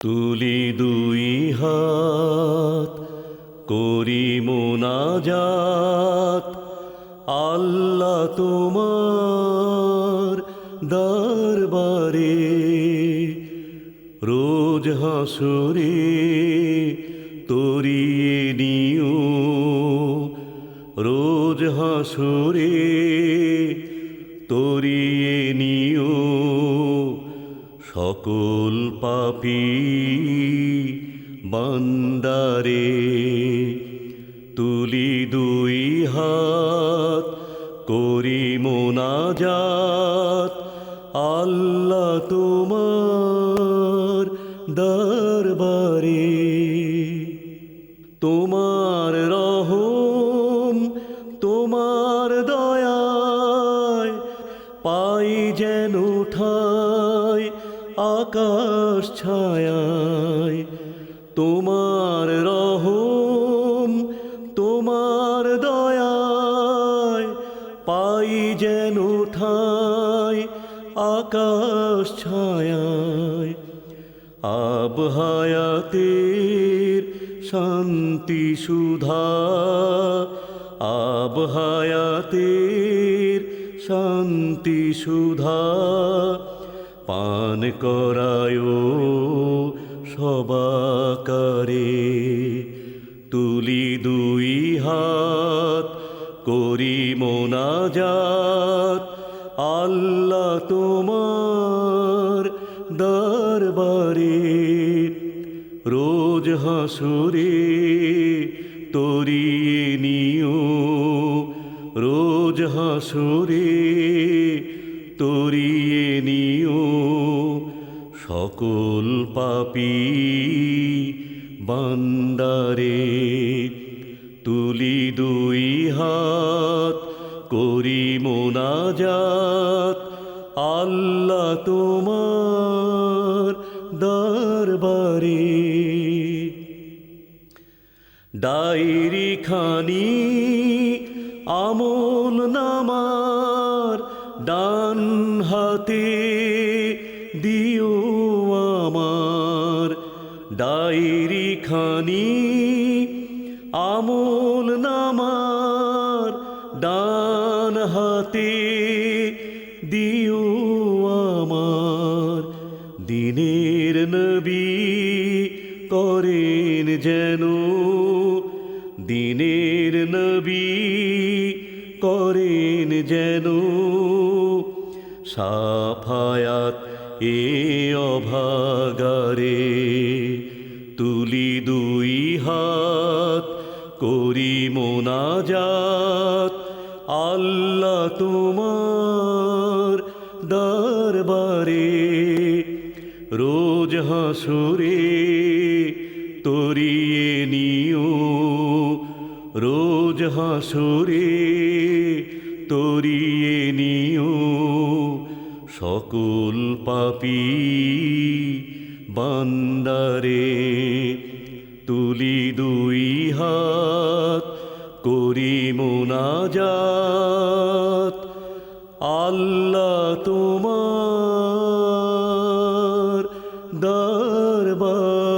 তুলি দুই হাত, করি মোনাজাত। আল্লাহ তোমার দরবারে রোজ হাসুরে তরিয়ে নিও। রোজ হাসুরে তরিয়ে নিও। সকল পাপি বান্দারে তুলি দুই হাত করি মোনাজাত আল্লাহ তোমার দরবারে। তোমার রহম, তোমার দয়ায় আকাশ ছায়ায়, তোমার রহম, তোমার দয়ায় পাই যেন ঠাই আকাশ ছায়ায়। আব হায়াতের শান্তি সুধা, আব হায়াতের শান্তি সুধা। পান করায় সবাকারে। তুলি দুই হাত করি মোনাজাত। আল্লাহ তোমার দরবারে রোজ হাসুরে তরিয়ে নিও। রোজ হাসুরে তরিয়ে নিও। সকল পাপি বান্দারে তুলি দুই হাত, করি মোনাজাত। আল্লাহ তোমার দরবারে। ডায়েরি খানি আমল নামার ডান হাতে দিও আমার ডায়েরি খানি, আমল নামার ডান হাতে দিও আমার। দিনের নবী করেন যেন, দিনের নবী করেন যেন, সাফায়াত এ অভাগারে, তুলি দুই হাত, করি মোনাজাত। আল্লাহ তোমার দরবারে, রোজ হাসুরে তরিয়ে নিও। রোজ হাসুরে তরিয়ে নিও। সকল পাপি বান্দারে তুলি দুই হাত করি মোনাজাত আল্লাহ তোমার দরবারে